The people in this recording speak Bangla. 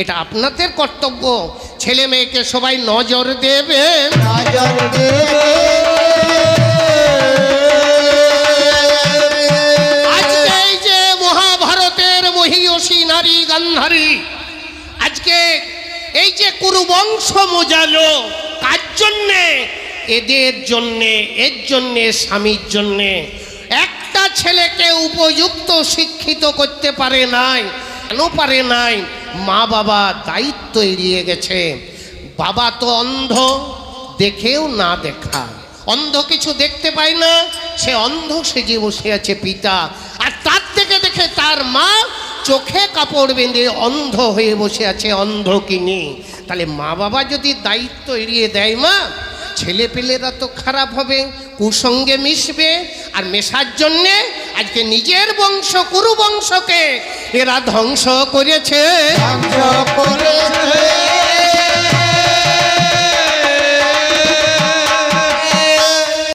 এটা আপনাদের কর্তব্য। ছেলে মেয়েকে সবাই নজর দেবেন নজর দেবে। আজকে এই যে মহাভারতের মহিয়সী নারী গান্ধারী আজকে এই যে কুরুবংশ মোজালো কার জন্যে? এদের জন্যে এর জন্যে স্বামীর জন্যে। একটা ছেলেকে উপযুক্ত শিক্ষিত করতে পারে নাই কেন পারে নাই? মা বাবা দায়িত্ব এড়িয়ে গেছে। বাবা তো অন্ধ, দেখেও না দেখা। অন্ধ কিছু দেখতে পায় না, সে অন্ধ সেজে বসে আছে পিতা। আর তার থেকে দেখে তার মা চোখে কাপড় বেঁধে অন্ধ হয়ে বসে আছে অন্ধ কিনি তাহলে মা বাবা যদি দায়িত্ব এড়িয়ে দেয় মা ছেলে পেলেরা তো খারাপ হবে কুসঙ্গে মিশবে। আর মেশার জন্যে আজকে নিজের বংশ কুরু বংশকে এরা ধ্বংস করেছে। ধ্বংস করেছে।